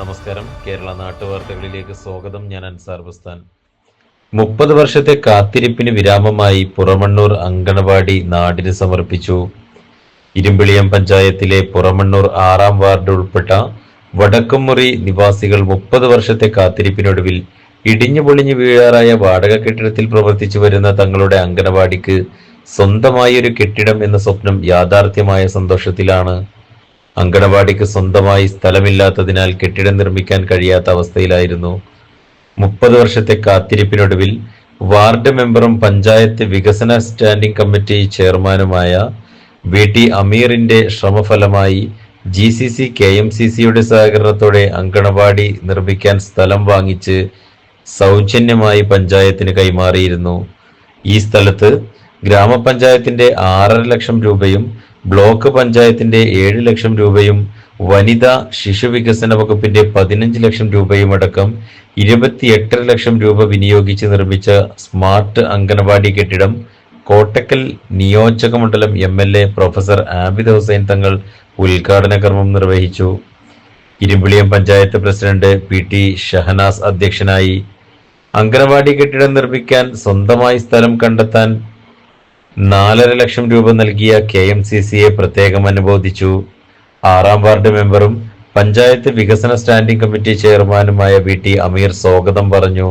നമസ്കാരം. കേരള നാട്ടുവാർത്തകളിലേക്ക് സ്വാഗതം. ഞാൻ അൻസാർ ബസ്താൻ. മുപ്പത് വർഷത്തെ കാത്തിരിപ്പിന് വിരാമമായി പുറമണ്ണൂർ അങ്കണവാടി നാടിന് സമർപ്പിച്ചു. ഇരുമ്പിളിയം പഞ്ചായത്തിലെ പുറമണ്ണൂർ ആറാം വാർഡ് ഉൾപ്പെട്ട വടക്കുംമുറി നിവാസികൾ മുപ്പത് വർഷത്തെ കാത്തിരിപ്പിനൊടുവിൽ ഇടിഞ്ഞു പൊളിഞ്ഞു വീഴാറായ വാടക കെട്ടിടത്തിൽ പ്രവർത്തിച്ചു വരുന്ന തങ്ങളുടെ അങ്കണവാടിക്ക് സ്വന്തമായി ഒരു കെട്ടിടം എന്ന സ്വപ്നം യാഥാർത്ഥ്യമായ സന്തോഷത്തിലാണ്. അങ്കണവാടിക്ക് സ്വന്തമായി സ്ഥലമില്ലാത്തതിനാൽ കെട്ടിടം നിർമ്മിക്കാൻ കഴിയാത്ത അവസ്ഥയിലായിരുന്നു. മുപ്പത് വർഷത്തെ കാത്തിരിപ്പിനൊടുവിൽ വാർഡ് മെമ്പറും പഞ്ചായത്ത് വികസന സ്റ്റാൻഡിംഗ് കമ്മിറ്റി ചെയർമാനുമായ വി ടി അമീറിന്റെ ശ്രമഫലമായി G C C K M C സിയുടെ സഹകരണത്തോടെ അങ്കണവാടി നിർമ്മിക്കാൻ സ്ഥലം വാങ്ങിച്ച് സൗജന്യമായി പഞ്ചായത്തിന് കൈമാറിയിരുന്നു. ഈ സ്ഥലത്ത് ഗ്രാമപഞ്ചായത്തിന്റെ ആറര ലക്ഷം രൂപയും ബ്ലോക്ക് പഞ്ചായത്തിന്റെ ഏഴ് ലക്ഷം രൂപയും വനിതാ ശിശുവികസന വകുപ്പിന്റെ പതിനഞ്ച് ലക്ഷം രൂപയും അടക്കം ഇരുപത്തിയെട്ടര ലക്ഷം രൂപ വിനിയോഗിച്ച് നിർമ്മിച്ച സ്മാർട്ട് അംഗനവാടി കെട്ടിടം കോട്ടക്കൽ നിയോജക മണ്ഡലം M L A professor Abid Hussain Thangal ഉദ്ഘാടന കർമ്മം നിർവഹിച്ചു. Irumbiliyam panchayat president P T Shahnas അധ്യക്ഷനായി. അംഗനവാടി കെട്ടിടം നിർമ്മിക്കാൻ സ്വന്തമായി സ്ഥലം കണ്ടെത്താൻ നാലര ലക്ഷം രൂപ നൽകിയ കെ എം സി സിയെ പ്രത്യേകം അനുബോധിച്ചു ആറാം വാർഡ് മെമ്പറും പഞ്ചായത്ത് വികസന സ്റ്റാൻഡിംഗ് കമ്മിറ്റി ചെയർമാനുമായ വി ടി അമീർ സ്വാഗതം പറഞ്ഞു.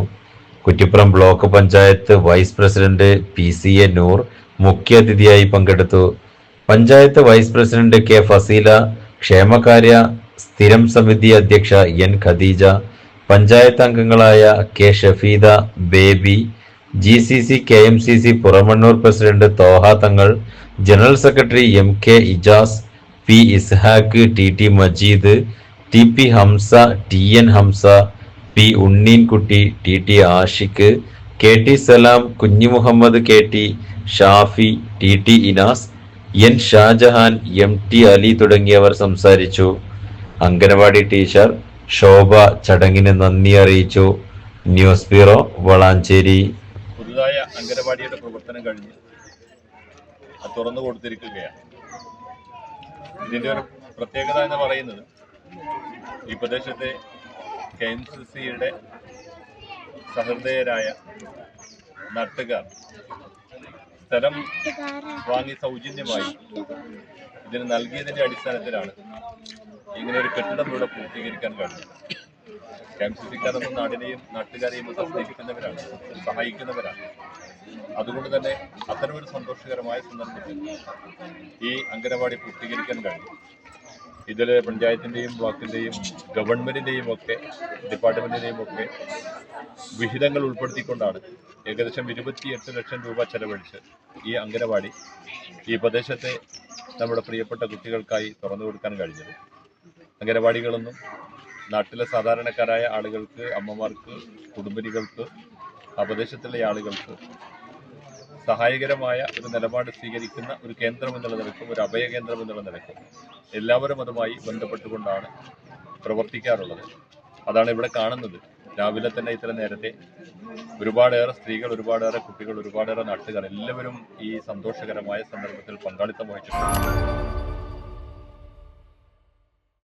Kuttippuram block panchayat vice president P C A Noor മുഖ്യാതിഥിയായി പങ്കെടുത്തു. Panchayat vice president K Faseela ക്ഷേമകാര്യ സ്ഥിരം സമിതി അധ്യക്ഷ എൻ ഖദീജ പഞ്ചായത്ത് അംഗങ്ങളായ K Shafeeda Baby G C C K M C C Puramannur president Thoha Thangal general secretary M K Ijas P Ishaq T T Majeed T P Hamza T N Hamza P Unneenkutty T T Ashiq K T Salam Kunju Muhammad K T Shafi T T Inas N Shajahan M T Ali തുടങ്ങിയവർ സംസാരിച്ചു. Anganwadi teacher Shobha ചടങ്ങിന് നന്ദി അറിയിച്ചു. News bureau Valanchery. പുതുതായ അംഗനവാടിയുടെ പ്രവർത്തനം കഴിഞ്ഞ് അത് തുറന്നു കൊടുത്തിരിക്കുകയാണ്. ഇതിന്റെ ഒരു പ്രത്യേകത എന്ന് പറയുന്നത് ഈ പ്രദേശത്തെ കെ എം സി സിയുടെ സഹൃദയരായ നാട്ടുകാർ സ്ഥലം വാങ്ങി സൗജന്യമായി ഇതിന് നൽകിയതിന്റെ അടിസ്ഥാനത്തിലാണ് ഇങ്ങനെ ഒരു കെട്ടിടം ഇവിടെ പൂർത്തീകരിക്കാൻ കഴിഞ്ഞത്. കെ എം സി സിക്കാരൊന്നും നാടിനെയും നാട്ടുകാരെയും സ്നേഹിക്കുന്നവരാണ് സഹായിക്കുന്നവരാണ്. അതുകൊണ്ട് തന്നെ അത്തരമൊരു സന്തോഷകരമായ സന്ദർഭത്തിൽ ഈ അംഗനവാടി പൂർത്തീകരിക്കാൻ കഴിയും ഇതിൽ പഞ്ചായത്തിന്റെയും ബ്ലോക്കിന്റെയും ഗവൺമെന്റിന്റെയും ഒക്കെ ഡിപ്പാർട്ട്മെന്റിന്റെയും ഒക്കെ വിഹിതങ്ങൾ ഉൾപ്പെടുത്തിക്കൊണ്ടാണ് ഏകദേശം ഇരുപത്തിയെട്ട് ലക്ഷം രൂപ ചെലവഴിച്ച് ഈ അംഗനവാടി ഈ പ്രദേശത്തെ നമ്മുടെ പ്രിയപ്പെട്ട കുട്ടികൾക്കായി തുറന്നു കൊടുക്കാൻ കഴിഞ്ഞത്. അംഗനവാടികളൊന്നും നാട്ടിലെ സാധാരണക്കാരായ ആളുകൾക്ക് അമ്മമാർക്ക് കുടുംബിനികൾക്ക് അപദേശത്തിലെ ആളുകൾക്ക് സഹായകരമായ ഒരു നിലപാട് സ്വീകരിക്കുന്ന ഒരു കേന്ദ്രം എന്നുള്ള നിലക്കും ഒരു അഭയ കേന്ദ്രം എന്നുള്ള നിലക്കും എല്ലാവരും അതുമായി ബന്ധപ്പെട്ടുകൊണ്ടാണ് പ്രവർത്തിക്കാറുള്ളത്. അതാണ് ഇവിടെ കാണുന്നത്. രാവിലെ തന്നെ ഇത്ര നേരത്തെ ഒരുപാടേറെ സ്ത്രീകൾ ഒരുപാടേറെ കുട്ടികൾ ഒരുപാടേറെ നാട്ടുകാർ എല്ലാവരും ഈ സന്തോഷകരമായ സന്ദർഭത്തിൽ പങ്കാളിത്തം വഹിച്ചിട്ടുണ്ട്.